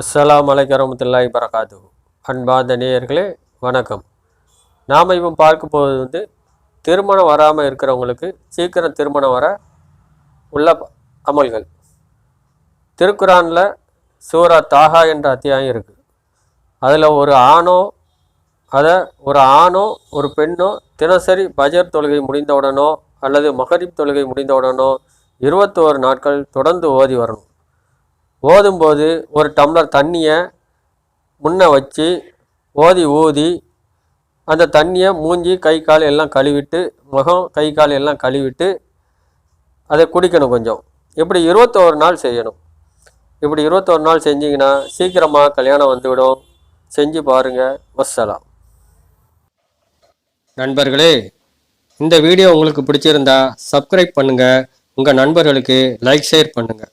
அஸ்லாம் அலைக்கும் வரமத்துல்லாஹி வரகாத்து அன்பார்ந்த நேயர்களே வணக்கம். நாம் இப்போ பார்க்க போகிறது வந்து திருமணம் வராமல் இருக்கிறவங்களுக்கு சீக்கிரம் திருமணம் வர உள்ள அமல்கள். திருக்குறானில் சூரா தாஹா என்ற அத்தியாயம் இருக்குது அதில் ஒரு ஆணோ அதை ஒரு ஆணோ ஒரு பெண்ணோ தினசரி பஜர் தொழுகை முடிந்தவுடனோ அல்லது மகரிப் தொழுகை முடிந்தவுடனோ இருபத்தோரு நாட்கள் தொடர்ந்து ஓதி வரணும். ஓதும்போது ஒரு டம்ளர் தண்ணியை முன்ன வச்சு ஓதி ஊதி அந்த தண்ணியை மூஞ்சி கை கால் எல்லாம் கழுவிட்டு முகம் கை கால் எல்லாம் கழுவிட்டு அதை குடிக்கணும் கொஞ்சம். இப்படி இருபத்தோரு நாள் செய்யணும். இப்படி இருபத்தோரு நாள் செஞ்சீங்கன்னா சீக்கிரமாக கல்யாணம் வந்துவிடும். செஞ்சு பாருங்கள் வசலாம் நண்பர்களே இந்த வீடியோ உங்களுக்கு பிடிச்சிருந்தா சப்ஸ்கிரைப் பண்ணுங்கள் உங்கள் நண்பர்களுக்கு லைக் ஷேர் பண்ணுங்கள்